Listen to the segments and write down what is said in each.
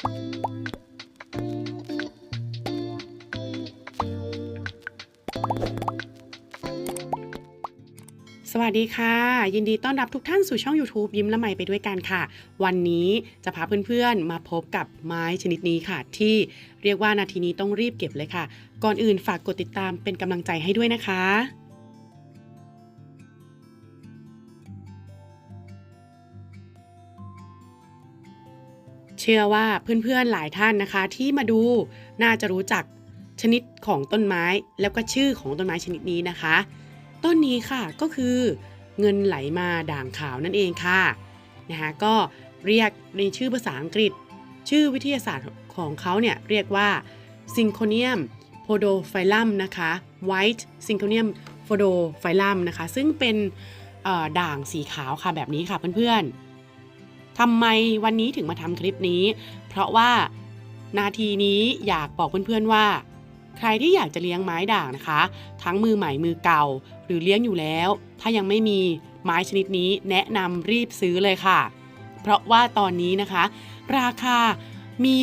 สวัสดีค่ะ ยินดีต้อนรับทุกท่านสู่ช่อง YouTube ยิ้มละไมไปด้วยกันค่ะ วันนี้จะพาเพื่อนๆ มาพบกับไม้ชนิดนี้ค่ะ ที่เรียกว่านาทีนี้ต้องรีบเก็บเลยค่ะ ก่อนอื่นฝากกดติดตามเป็นกำลังใจให้ด้วยนะคะ ชื่อว่าเพื่อนๆหลายท่านนะคะ ที่มาดูน่าจะรู้จักชนิดของต้นไม้แล้วก็ชื่อของต้นไม้ชนิดนี้นะคะ ต้นนี้ค่ะก็คือเงินไหลมาด่างขาวนั่นเองค่ะนะคะก็เรียกในชื่อภาษาอังกฤษ ชื่อวิทยาศาสตร์ของเขาเนี่ยเรียกว่า Synconium podophyllum นะคะ White Synconium podophyllum นะคะ ซึ่งเป็นด่างสีขาวค่ะแบบนี้ค่ะเพื่อนๆ ทำไมวันนี้ถึงมาทำคลิปนี้ เพราะว่านาทีนี้อยากบอกเพื่อนๆว่า ใครที่อยากจะเลี้ยงไม้ด่างนะคะ ทั้งมือใหม่มือเก่า หรือเลี้ยงอยู่แล้ว ถ้ายังไม่มีไม้ชนิดนี้แนะนำรีบซื้อเลยค่ะ เพราะว่าตอนนี้นะคะ ราคามี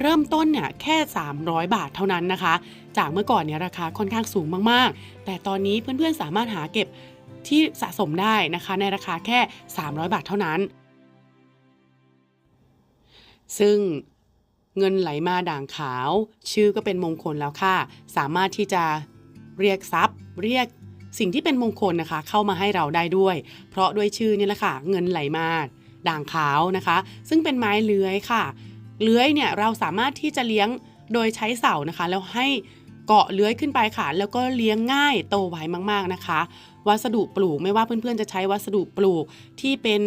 เริ่มต้นเนี่ยแค่ 300 บาทเท่านั้นนะคะ จากเมื่อก่อนเนี่ยราคาค่อนข้างสูงมากๆ แต่ตอนนี้เพื่อนๆสามารถหาเก็บที่สะสมได้นะคะ ในราคาแค่ 300 บาทเท่านั้น ซึ่งเงินไหลมาด่างขาว ชื่อก็เป็นมงคลแล้วค่ะ สามารถที่จะเรียกทรัพย์ เรียกสิ่งที่เป็นมงคลนะคะ เข้ามาให้เราได้ด้วย เพราะด้วยชื่อนี่แหละค่ะ เงินไหลมาด่างขาวนะคะ ซึ่งเป็นไม้เลื้อยค่ะ เลื้อยเนี่ยเราสามารถที่จะเลี้ยงโดยใช้เสานะคะ แล้วให้เกาะเลื้อยขึ้นไปค่ะ แล้วก็เลี้ยงง่ายโตไวมากๆนะคะ วัสดุปลูกไม่ว่าเพื่อนๆจะใช้วัสดุปลูกที่เป็น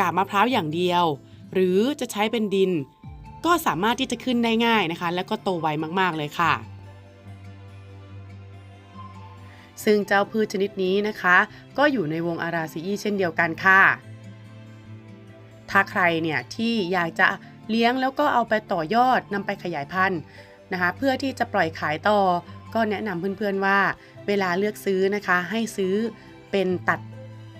กาบมะพร้าวอย่างเดียว หรือจะใช้เป็นดิน ก็สามารถที่จะขึ้นได้ง่ายนะคะ แล้วก็โตไวมากๆเลยค่ะ ซึ่งเจ้าพืชชนิดนี้นะคะ ก็อยู่ในวงอาราซีอีเช่นเดียวกันค่ะ ถ้าใครเนี่ยที่อยากจะเลี้ยงแล้วก็เอาไปต่อยอดนำไปขยายพันธุ์นะคะ เพื่อที่จะปล่อยขายต่อ ก็แนะนำเพื่อนๆว่า เวลาเลือกซื้อนะคะ ให้ซื้อเป็นตัด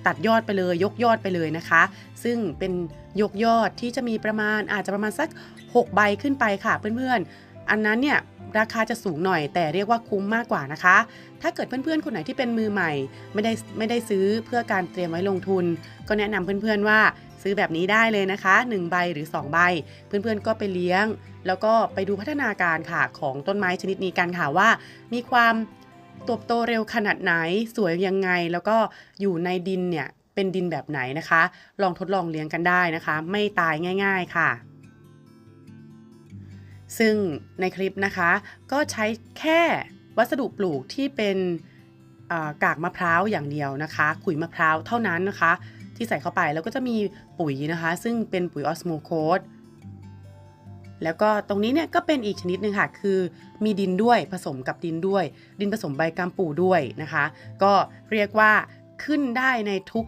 ตัดยอดไปเลยยกยอดไปเลยนะคะ ซึ่งเป็น ยกยอดที่จะมีประมาณอาจจะประมาณสัก 6 ใบขึ้นไปค่ะเพื่อนๆ อันนั้นเนี่ยราคาจะสูงหน่อยแต่เรียกว่าคุ้มมากกว่านะคะ ถ้าเกิดเพื่อนๆ คนไหนที่เป็นมือใหม่ ไม่ได้ไม่ได้ซื้อเพื่อการเตรียมไว้ลงทุน ก็แนะนำเพื่อนๆว่าซื้อแบบนี้ได้เลยนะคะ 1 ใบหรือ 2 ใบ เพื่อนๆก็ไปเลี้ยง แล้วก็ไปดูพัฒนาการค่ะของต้นไม้ชนิดนี้กันค่ะว่า มีความตบโตเร็วขนาดไหนสวยยังไง แล้วก็อยู่ในดินเนี่ย เป็นดินแบบไหนนะคะ ลองทดลองเลี้ยงกันได้นะคะ ไม่ตายง่าย ๆค่ะ ซึ่งในคลิปนะคะ ก็ใช้แค่วัสดุปลูกที่เป็นกากมะพร้าวอย่างเดียวนะคะ ขุยมะพร้าวเท่านั้นนะคะ ที่ใส่เข้าไปแล้วก็จะมีปุ๋ยนะคะ ซึ่งเป็นปุ๋ยออสโมโคสแล้วก็ตรงนี้เนี่ยก็เป็นอีกชนิดหนึ่งค่ะ คือมีดินด้วยผสมกับดินด้วย ดินผสมใบกัมปูด้วยนะคะ ก็เรียกว่า ขึ้นได้ในทุก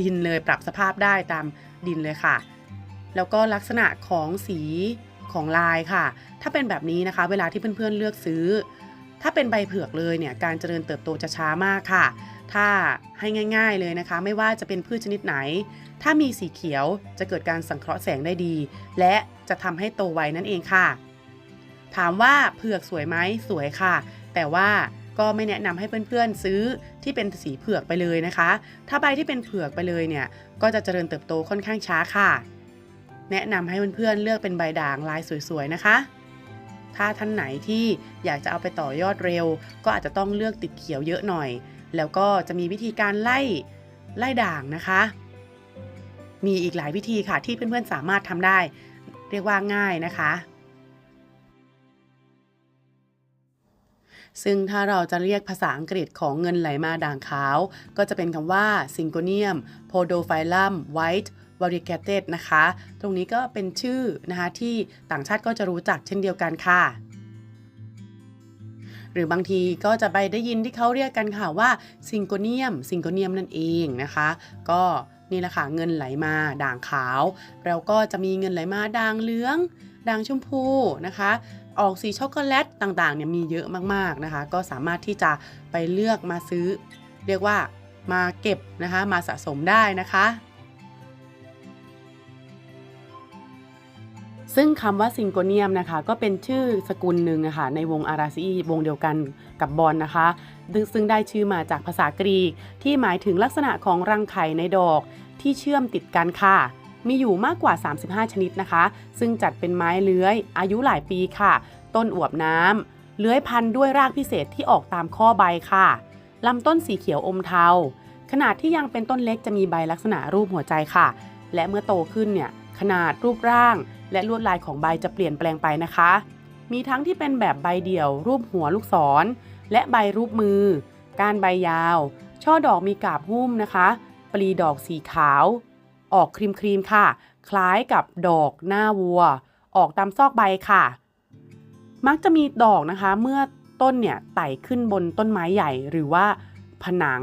ดินเลยปรับสภาพได้ตามดินเลยค่ะ แล้วก็ลักษณะของสีของลายค่ะ ถ้าเป็นแบบนี้นะคะ เวลาที่เพื่อนๆเลือกซื้อ ถ้าเป็นใบเผือกเลยเนี่ยการเจริญเติบโตจะช้ามากค่ะ ถ้าให้ง่าย ๆเลยนะคะ ไม่ว่าจะเป็นพืชชนิดไหน ถ้ามีสีเขียวจะเกิดการสังเคราะห์แสงได้ดี และจะทำให้โตไวนั่นเองค่ะ ถามว่าเผือกสวยไหมสวยค่ะ แต่ว่า ก็ไม่แนะนำให้เพื่อนๆซื้อที่เป็นสีเผือกไปเลยนะคะ ถ้าใบที่เป็นเผือกไปเลยเนี่ยก็จะเจริญเติบโตค่อนข้างช้าค่ะ แนะนำให้เพื่อนๆเลือกเป็นใบด่างลายสวยๆนะคะ ถ้าท่านไหนที่อยากจะเอาไปต่อยอดเร็ว ก็อาจจะต้องเลือกติดเขียวเยอะหน่อย แล้วก็จะมีวิธีการไล่ไล่ด่างนะคะ มีอีกหลายวิธีค่ะที่เพื่อนๆสามารถทำได้ เรียกว่าง่ายนะคะ ซึ่งถ้าเราจะเรียกภาษาอังกฤษของเงินไหลมาด่างขาว ก็จะเป็นคำว่า Syngonium podophyllum white variegated นะคะ ตรงนี้ก็เป็นชื่อนะคะที่ต่างชาติก็จะรู้จักเช่นเดียวกันค่ะ หรือบางทีก็จะไปได้ยินที่เขาเรียกกันค่ะว่าซิงโกเนียมซิงโกเนียมนั่นเองนะคะ ก็นี่แหละค่ะเงินไหลมาด่างขาวแล้วก็จะมีเงินไหลมาด่างเหลือง ด่างชมพูนะคะ ออกสีช็อกโกแลตต่างๆเนี่ยมีเยอะมากๆนะคะ ก็สามารถที่จะไปเลือกมาซื้อ เรียกว่ามาเก็บนะคะมาสะสมได้นะคะซึ่งคำว่าซิงโกเนียมนะคะก็เป็นชื่อสกุลหนึ่งะค่ะในวงอาราซีวงเดียวกันกับบอลนะคะ ซึ่งได้ชื่อมาจากภาษากรีก ที่หมายถึงลักษณะของรังไข่ในดอกที่เชื่อมติดกันค่ะ มีอยู่มากกว่า 35 ชนิดนะคะ ซึ่งจัดเป็นไม้เลื้อย อายุหลายปีค่ะ ต้นอวบน้ำเลื้อยพันด้วยรากพิเศษที่ออกตามข้อใบค่ะลำต้นสีเขียวอมเทา ขนาดที่ยังเป็นต้นเล็กจะมีใบลักษณะรูปหัวใจค่ะ และเมื่อโตขึ้นเนี่ยขนาดรูปร่าง และลวดลายของใบจะเปลี่ยนแปลงไปนะคะ มีทั้งที่เป็นแบบใบเดี่ยว รูปหัวลูกศร และใบรูปมือ การใบยาว ช่อดอกมีกาบหุ้มนะคะ ปลีดอกสีขาว ออกครีมครีมๆค่ะ คล้ายกับดอกหน้าวัว ออกตามซอกใบค่ะ มักจะมีดอกนะคะ เมื่อต้นเนี่ยไต่ขึ้นบนต้นไม้ใหญ่หรือว่าผนัง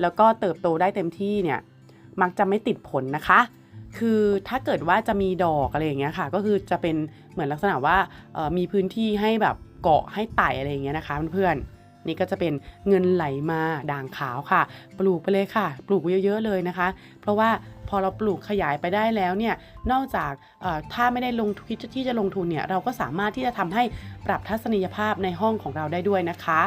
แล้วก็เติบโตได้เต็มที่เนี่ยมักจะไม่ติดผลนะคะ คือถ้าเกิดว่าจะมีดอกอะไรอย่างเงี้ยค่ะ ก็คือจะเป็นเหมือนลักษณะว่ามีพื้นที่ให้แบบเกาะให้ไต่อะไรอย่างเงี้ยนะคะเพื่อนๆ นี่ก็จะเป็นเงินไหลมาด่างขาวค่ะ ปลูกไปเลยค่ะ ปลูกเยอะๆเลยนะคะ เพราะว่าพอเราปลูกขยายไปได้แล้วเนี่ยนอกจากถ้าไม่ได้ลงทุนที่จะลงทุนเนี่ยเราก็สามารถที่จะทำให้ปรับทัศนียภาพในห้องของเราได้ด้วยนะคะ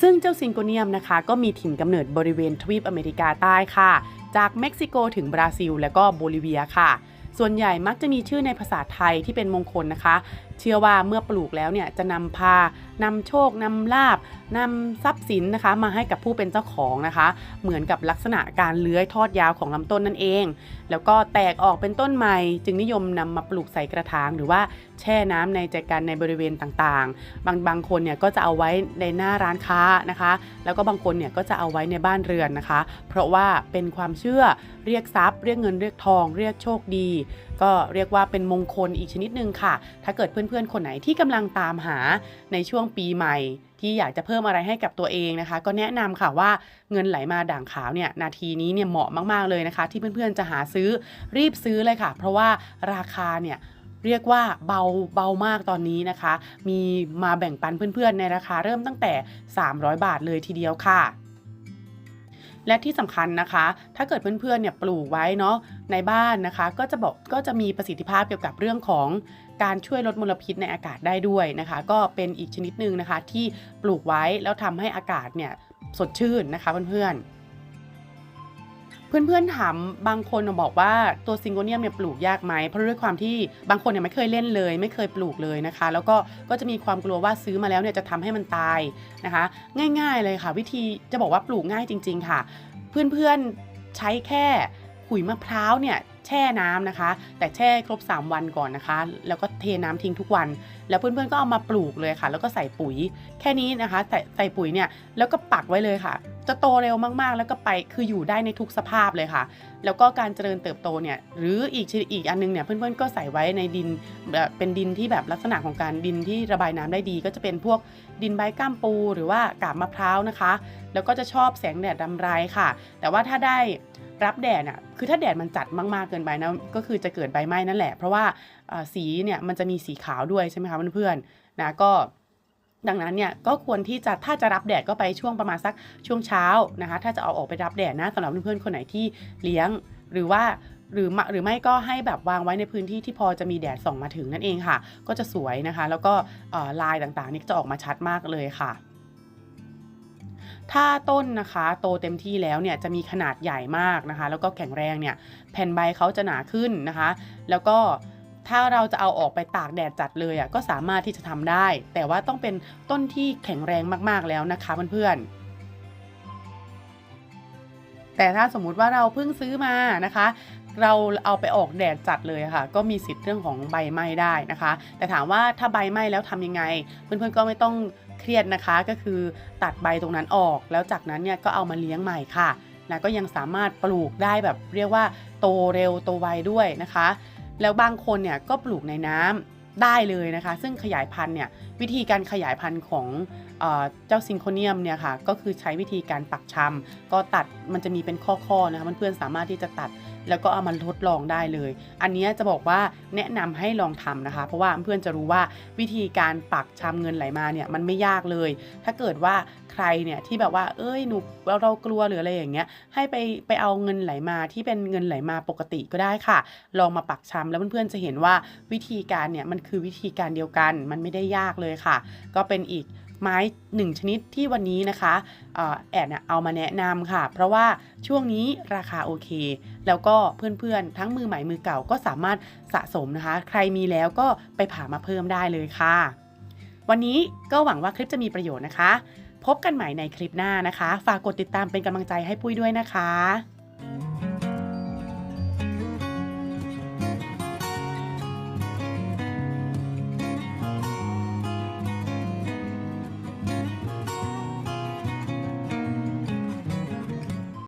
ซึ่งเจ้าซิงโกเนียมนะคะ ก็มีถิ่นกำเนิดบริเวณทวีปอเมริกาใต้ค่ะ จากเม็กซิโกถึงบราซิล และก็โบลิเวียค่ะ ส่วนใหญ่มักจะมีชื่อในภาษาไทยที่เป็นมงคลนะคะ เชื่อว่าเมื่อปลูกแล้วเนี่ยจะนำพานำโชคนำลาบนำทรัพย์สินนะคะ มาให้กับผู้เป็นเจ้าของนะคะ เหมือนกับลักษณะการเลื้อยทอดยาวของลำต้นนั่นเอง แล้วก็แตกออกเป็นต้นใหม่ จึงนิยมนำมาปลูกใส่กระถาง หรือว่าแช่น้ำในใจกันในบริเวณต่างๆ บางบางคนเนี่ยก็จะเอาไว้ในหน้าร้านค้านะคะ แล้วก็บางคนเนี่ยก็จะเอาไว้ในบ้านเรือนนะคะ เพราะว่าเป็นความเชื่อเรียกทรัพย์ เรียกเงินเรียกทอง เรียกโชคดีก็เรียกว่าเป็นมงคลอีกชนิดหนึ่งค่ะ ถ้าเกิดเพื่อนๆ คนไหนที่กำลังตามหาในช่วงปีใหม่ ที่อยากจะเพิ่มอะไรให้กับตัวเองนะคะ ก็แนะนำค่ะว่าเงินไหลมาด่างขาวเนี่ยนาทีนี้เนี่ยเหมาะมากๆเลยนะคะ ที่เพื่อนๆจะหาซื้อรีบซื้อเลยค่ะ เพราะว่าราคาเนี่ยเรียกว่าเบาเบามากตอนนี้นะคะ มีมาแบ่งปันเพื่อนๆ ในราคาเริ่มตั้งแต่ 300 บาทเลยทีเดียวค่ะ และที่สำคัญนะคะ ถ้าเกิดเพื่อนๆเนี่ยปลูกไว้เนาะในบ้านนะคะ ก็จะบอกก็จะมีประสิทธิภาพเกี่ยวกับเรื่องของการช่วยลดมลพิษในอากาศได้ด้วยนะคะ ก็เป็นอีกชนิดหนึ่งนะคะที่ปลูกไว้แล้วทำให้อากาศเนี่ยสดชื่นนะคะเพื่อนๆ เพื่อนๆถามบางคนบอกว่าตัวซิงโกเนียมเนี่ยปลูกยากไหมเพราะด้วยความที่บางคนเนี่ยไม่เคยเล่นเลย ไม่เคยปลูกเลยนะคะ แล้วก็ก็จะมีความกลัวว่าซื้อมาแล้วเนี่ยจะทำให้มันตายนะคะ ง่ายๆเลยค่ะ วิธีจะบอกว่าปลูกง่ายจริง ๆ ค่ะ เพื่อนๆใช้แค่ขุยมะพร้าวเนี่ยแช่น้ำนะคะ แต่แช่ครบ 3 วันก่อนนะคะ แล้วก็เทน้ำทิ้งทุกวัน แล้วเพื่อนๆก็เอามาปลูกเลยค่ะ แล้วก็ใส่ปุ๋ยแค่นี้นะคะ ใส่ใส่ปุ๋ยเนี่ยแล้วก็ปักไว้เลยค่ะ จะโตเร็วมากๆ แล้วก็ไปคืออยู่ได้ในทุกสภาพเลยค่ะ แล้วก็การเจริญเติบโตเนี่ยหรืออีกชนิดอีกอันนึงเนี่ยเพื่อนๆก็ใส่ไว้ในดินแบบเป็นดินที่แบบลักษณะของการดินที่ระบายน้ำได้ดี ก็จะเป็นพวกดินใบก้ามปู หรือว่ากาบมะพร้าวนะคะ แล้วก็จะชอบแสงแดดรำไรค่ะ แต่ว่าถ้าได้รับแดดอะคือถ้าแดดมันจัดมากๆเกินไปนะก็คือจะเกิดใบไหม้นั่นแหละ เพราะว่าสีเนี่ยมันจะมีสีขาวด้วยใช่ไหมคะเพื่อนๆนะก็ ดังนั้นเนี่ยก็ควรที่จะถ้าจะรับแดดก็ไปช่วงประมาณสักช่วงเช้านะคะ ถ้าจะเอาออกไปรับแดดนะสำหรับเพื่อนๆคนไหนที่เลี้ยงหรือว่าหรือหรือไม่ก็ให้แบบวางไว้ในพื้นที่ที่พอจะมีแดดส่องมาถึงนั่นเองค่ะ ก็จะสวยนะคะ แล้วก็ลายต่างๆนี่จะออกมาชัดมากเลยค่ะถ้าต้นนะคะโตเต็มที่แล้วเนี่ยจะมีขนาดใหญ่มากนะคะ แล้วก็แข็งแรงเนี่ยแผ่นใบเขาจะหนาขึ้นนะคะ แล้วก็ ถ้าเราจะเอาออกไปตากแดดจัดเลยอะก็สามารถที่จะทำได้ แต่ว่าต้องเป็นต้นที่แข็งแรงมากๆแล้วนะคะเพื่อนๆแต่ถ้าสมมุติว่าเราเพิ่งซื้อมานะคะ เราเอาไปออกแดดจัดเลยค่ะ ก็มีสิทธิ์เรื่องของใบไหม้ได้นะคะ แต่ถามว่าถ้าใบไหม้แล้วทำยังไง เพื่อนๆก็ไม่ต้องเครียดนะคะ ก็คือตัดใบตรงนั้นออก แล้วจากนั้นเนี่ยก็เอามาเลี้ยงใหม่ค่ะนะก็ยังสามารถปลูกได้แบบเรียกว่าโตเร็วโตไวด้วยนะคะ แล้วบางคนเนี่ยก็ปลูกในน้ำได้เลยนะคะ ซึ่งขยายพันธุ์เนี่ยวิธีการขยายพันธุ์ของ เจ้าซิงโคเนียมเนี่ยค่ะก็คือใช้วิธีการปักชำก็ตัดมันจะมีเป็นข้อๆนะคะเพื่อนๆสามารถที่จะตัดแล้วก็เอามาทดลองได้เลย อันนี้จะบอกว่าแนะนำให้ลองทำนะคะ เพราะว่าเพื่อนจะรู้ว่าวิธีการปักชำเงินไหลมาเนี่ยมันไม่ยากเลย ถ้าเกิดว่าใครเนี่ยที่แบบว่า เอ้ยหนูเราเรากลัวหรืออะไรอย่างเงี้ยให้ไปไปเอาเงินไหลมาที่เป็นเงินไหลมาปกติก็ได้ค่ะ ลองมาปักชำแล้วเพื่อนๆจะเห็นว่าวิธีการเนี่ยมันคือวิธีการเดียวกัน มันไม่ได้ยากเลยค่ะ ก็เป็นอีก ไม้หนึ่งชนิดที่วันนี้นะคะออแอดเนี่ยเอามาแนะนำค่ะ เพราะว่าช่วงนี้ราคาโอเค แล้วก็เพื่อนๆ ทั้งมือใหม่มือเก่าก็สามารถสะสมนะคะ ใครมีแล้วก็ไปผ่ามาเพิ่มได้เลยค่ะ วันนี้ก็หวังว่าคลิปจะมีประโยชน์นะคะ พบกันใหม่ในคลิปหน้านะคะ ฝากกดติดตามเป็นกำลังใจให้ปุ้ยด้วยนะคะ